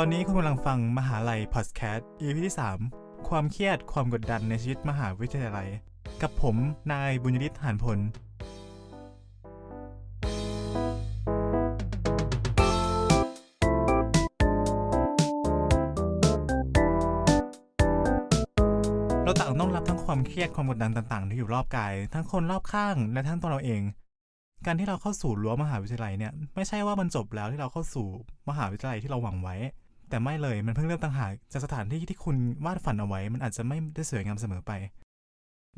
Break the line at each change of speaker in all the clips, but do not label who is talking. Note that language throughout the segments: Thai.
ตอนนี้คุณกำลังฟังมหาลัยพอดแคสต์ EP ที่ 3 ความเครียดความกดดันในชีวิตมหาวิทยาลัย กับผมนายบุญยริศหานพลเราต่างต้องรับทั้งความเครียดความกดดันต่างๆ ที่อยู่รอบกาย ทั้งคนรอบข้างและทั้งตัวเราเอง การที่เราเข้าสู่รั้วมหาวิทยาลัยเนี่ยไม่ใช่ว่ามันจบแล้วที่เราเข้าสู่มหาวิทยาลัยที่เราหวังไว้ แต่ไม่เลยมันเพิ่งเริ่มต่างหากจากสถานที่ที่คุณวาดฝันเอาไว้ มันอาจจะไม่ได้สวยงามเสมอไป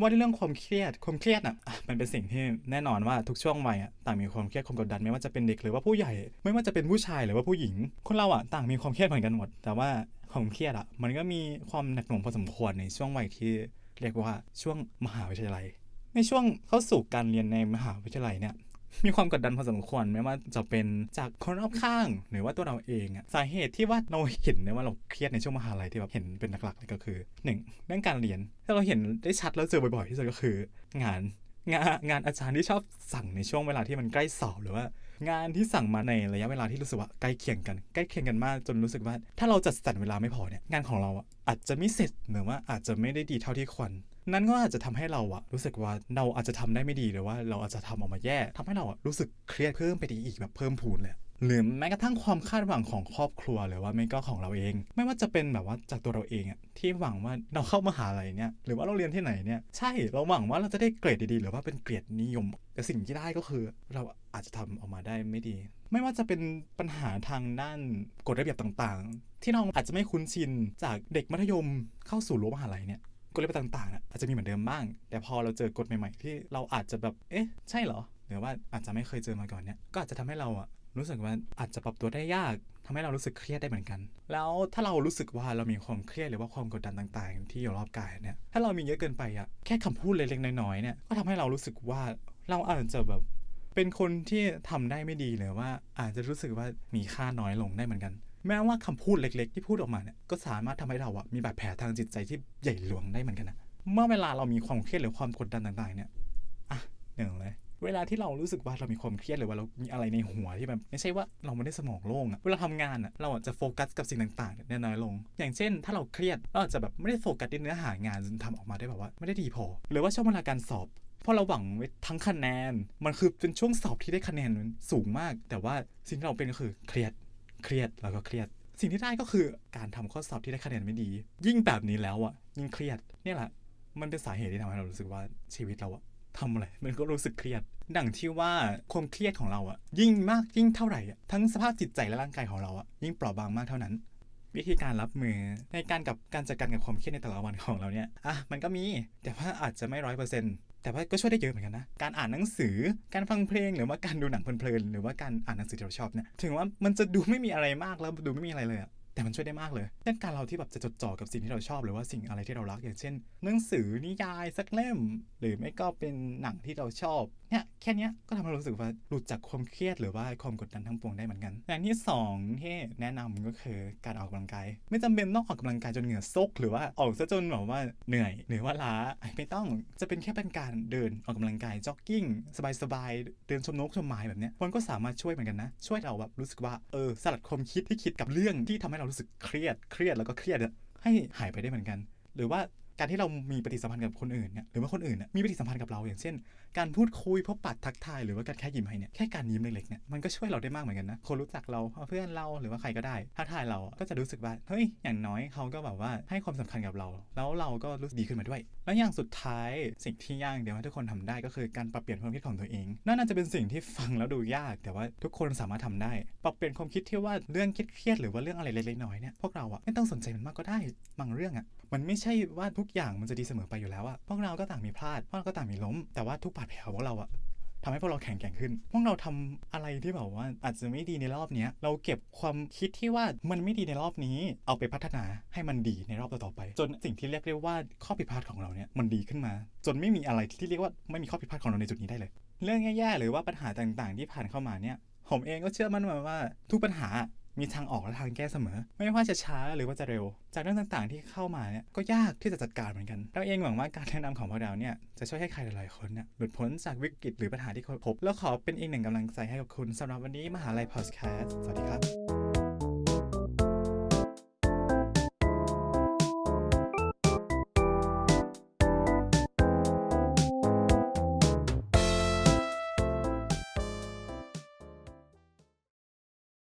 ว่าในเรื่องความเครียดความเครียดอะอะมันเป็นสิ่งที่แน่นอนว่าทุกช่วงวัยอะต่างมีความเครียดความกดดันไม่ว่าจะเป็นเด็กหรือว่าผู้ใหญ่ ไม่ว่าจะเป็นผู้ชายหรือว่าผู้หญิง คนเราอะต่างมีความเครียดเหมือนกันหมด แต่ว่าความเครียดอะมันก็มีความหนักหน่วงพอสมควรในช่วงวัยที่เรียกว่าช่วงมหาวิทยาลัย ในช่วงเข้าสู่การเรียนในมหาวิทยาลัยเนี่ย มีความกดดันพอสมควรไม่ว่าจะเป็นจากคนรอบข้างหรือว่าตัวเราเองอะสาเหตุที่ว่าเราเห็นเนี่ยว่าเราเครียดในช่วงมหาลัยที่แบบเห็นเป็นหลักๆเลยก็คือหนึ่งเรื่องการเรียนถ้าเราเห็นได้ชัดแล้วเจอบ่อยๆที่สุดก็คือ งานงานงานอาจารย์ที่ชอบสั่งในช่วงเวลาที่มันใกล้สอบหรือว่างานที่สั่งมาในระยะเวลาที่รู้สึกว่าใกล้เคียงกัน ใกล้เคียงกันมาก จนรู้สึกว่า ถ้าเราจัดสรรเวลาไม่พอเนี่ยงานของเราอะอาจจะไม่เสร็จหรือว่าอาจจะไม่ได้ดีเท่าที่ควร นั่นก็อาจจะทำให้เราอะรู้สึกว่าเราอาจจะทำได้ไม่ดีหรือว่าเราอาจจะทำออกมาแย่ทำให้เราอะรู้สึกเครียดเพิ่มไปอีกแบบเพิ่มพูนเลยหรือแม้กระทั่งความคาดหวังของครอบครัวหรือว่าไม่ก็ของเราเอง ไม่ว่าจะเป็นแบบว่าจากตัวเราเองอะที่หวังว่าเราเข้ามหาลัยเนี่ยหรือว่าเราเรียนที่ไหนเนี่ยใช่เราหวังว่าเราจะได้เกรดดีๆ หรือว่าเป็นเกรดนิยม แต่สิ่งที่ได้ก็คือ เราอาจจะทำออกมาได้ไม่ดี ไม่ว่าจะเป็นปัญหาทางด้านกฎระเบียบต่างๆ ที่เราอาจจะไม่คุ้นชินจากเด็กมัธยมเข้าสู่รั้วมหาลัยเนี่ย กฎระเบียบต่างๆน่ะอาจจะมีเหมือนเดิมบ้าง แต่พอเราเจอกฎใหม่ๆ ที่เราอาจจะแบบ เอ๊ะ ใช่เหรอ หรือว่าอาจจะไม่เคยเจอมาก่อนเนี่ย ก็อาจจะทำให้เราอะรู้สึกว่าอาจจะปรับตัวได้ยากทำให้เรารู้สึกเครียดได้เหมือนกัน แล้วถ้าเรารู้สึกว่าเรามีความเครียดหรือว่าความกดดันต่างๆ ที่อยู่รอบกายเนี่ย ถ้าเรามีเยอะเกินไปอะแค่คำพูดเล็กๆน้อยๆเนี่ย ก็ทำให้เรารู้สึกว่าเราอาจจะแบบเป็นคนที่ทำได้ไม่ดีหรือว่าอาจจะรู้สึกว่ามีค่าน้อยลงได้เหมือนกัน แม้ว่าคำพูดเล็ก ๆ ที่พูดออกมาเนี่ยก็สามารถทำให้เราอะมีบาดแผลทางจิตใจที่ใหญ่หลวงได้เหมือนกันนะเมื่อเวลาเรามีความเครียดหรือความกดดันต่างๆ เนี่ยอะหนึ่งเลยเวลาที่เรารู้สึกว่าเรามีความเครียดหรือว่าเรามีอะไรในหัวที่แบบไม่ใช่ว่าเราไม่ได้สมองโล่งอะเวลาทำงานอะเราจะโฟกัสกับสิ่งต่างๆเนี่ยน้อยลง อย่างเช่น ถ้าเราเครียดเราอาจจะแบบไม่ได้โฟกัสในเนื้อหางานจนทำออกมาได้แบบว่าไม่ได้ดีพอ หรือว่าช่วงเวลาการสอบเพราะเราหวังไว้ทั้งคะแนน มันคือเป็นช่วงสอบที่ได้คะแนนสูงมาก แต่ว่าสิ่งที่เราเป็นก็คือเครียด เครียดแล้วก็เครียด สิ่งที่ได้ก็คือการทำข้อสอบที่ได้คะแนนไม่ดี ยิ่งแบบนี้แล้วอะยิ่งเครียดเนี่ยแหละมันเป็นสาเหตุที่ทำให้เรารู้สึกว่าชีวิตเราอะทำอะไรมันก็รู้สึกเครียด ดังที่ว่าความเครียดของเราอะยิ่งมากยิ่งเท่าไหร่อะทั้งสภาพจิตใจและร่างกายของเราอะยิ่งเปราะบางมากเท่านั้น วิธีการรับมือในการกับการจัดการกับความเครียดในแต่ละวันของเราเนี่ยอะมันก็มีแต่ว่าอาจจะไม่ร้อยเปอร์เซ็นต์ แต่ว่าก็ช่วยได้เยอะเหมือนกันนะ การอ่านหนังสือ การฟังเพลง หรือว่าการดูหนังเพลินๆ หรือว่าการอ่านหนังสือที่เราชอบเนี่ย ถึงว่ามันจะดูไม่มีอะไรมากแล้วดูไม่มีอะไรเลยอะแต่มันช่วยได้มากเลยเช่นการเราที่แบบจะจดจ่อกับสิ่งที่เราชอบ หรือว่าสิ่งอะไรที่เรารัก อย่างเช่น หนังสือนิยายสักเล่ม หรือไม่ก็เป็นหนังที่เราชอบ เนี่ยแค่นี้ก็ทำให้เรารู้สึกว่าหลุดจากความเครียดหรือว่าความกดดันทั้งปวงได้เหมือนกันอย่างที่สองที่แนะนำก็คือการออกกำลังกาย ไม่จำเป็นต้องออกกำลังกายจนเหงื่อซก หรือว่าออกซะจนแบบว่าเหนื่อย หรือว่าล้าไม่ต้องจะเป็นแค่เป็นการเดินออกกำลังกายจ็อกกิ้งสบายๆเดินชมนกชมไม้แบบเนี้ยมันก็สามารถช่วยเหมือนกันนะ ช่วยเราแบบรู้สึกว่าเออสลัดความคิดที่คิดกับเรื่องที่ทำให้เรารู้สึกเครียดเครียดแล้วก็เครียดให้หายไปได้เหมือนกัน หรือว่า การที่เรามีปฏิสัมพันธ์กับคนอื่นเนี่ยหรือว่าคนอื่นเนี่ยมีปฏิสัมพันธ์กับเราอย่างเช่น การพูดคุยพบปะทักทายหรือว่าการแค่ยิ้มให้เนี่ยแค่การยิ้มเล็กๆเนี่ยมันก็ช่วยเราได้มากเหมือนกันนะคนรู้จักเราเพื่อนเราหรือว่าใครก็ได้ทักทายเราก็จะรู้สึกว่าเฮ้ยอย่างน้อยเขาก็แบบว่าให้ความสำคัญกับเรา แล้วเราก็รู้สึกดีขึ้นมาด้วย แล้วอย่างสุดท้ายสิ่งที่ยากเดี๋ยวให้ทุกคนทำได้ก็คือการปรับเปลี่ยนความคิดของตัวเองนั่นน่าจะเป็นสิ่งที่ฟังแล้วดูยาก แต่ว่าทุกคนสามารถทำได้ ปรับเปลี่ยนความคิดที่ว่าเรื่องเครียดหรือว่าเรื่องอะไรเล็กๆน้อยๆเนี่ยพวกเราอะไม่ต้องสนใจมันมากก็ได้บางเรื่องอะมันไม่ใช่ว่าทุกอย่างมันจะดีเสมอไปอยู่แล้วอะพวกเราก็ต่างมีพลาดพวกเราก็ต่างมีล้ม แต่ว่าทุกบาดแผลของพวกเราอะทำให้พวกเราแข็งแกร่งขึ้น พวกเราทำอะไรที่แบบว่าอาจจะไม่ดีในรอบเนี้ย เราเก็บความคิดที่ว่ามันไม่ดีในรอบนี้ เอาไปพัฒนาให้มันดีในรอบต่อๆไป จนสิ่งที่เรียกได้ว่าข้อผิดพลาดของเราเนี่ยมันดีขึ้นมา จนไม่มีอะไรที่เรียกว่าไม่มีข้อผิดพลาดของเราในจุดนี้ได้เลย เรื่องแย่ๆหรือว่าปัญหาต่างๆ ที่ผ่านเข้ามาเนี่ย ผมเองก็เชื่อมั่นว่าว่าทุกปัญหา มีทางออกและทางแก้เสมอ ไม่ว่าจะช้าหรือว่าจะเร็ว จากเรื่องต่างๆ ที่เข้ามาเนี่ยก็ยากที่จะจัดการเหมือนกัน เราเองหวังว่าการแนะนำของพวกเราเนี่ยจะช่วยให้ใครหลายๆคนเนี่ยหลุดพ้นจากวิกฤตหรือปัญหาที่เขาพบ แล้วขอเป็นอีกหนึ่งกำลังใจให้กับคุณสำหรับวันนี้มหาลัยพอดแคสต์สวัสดีครับ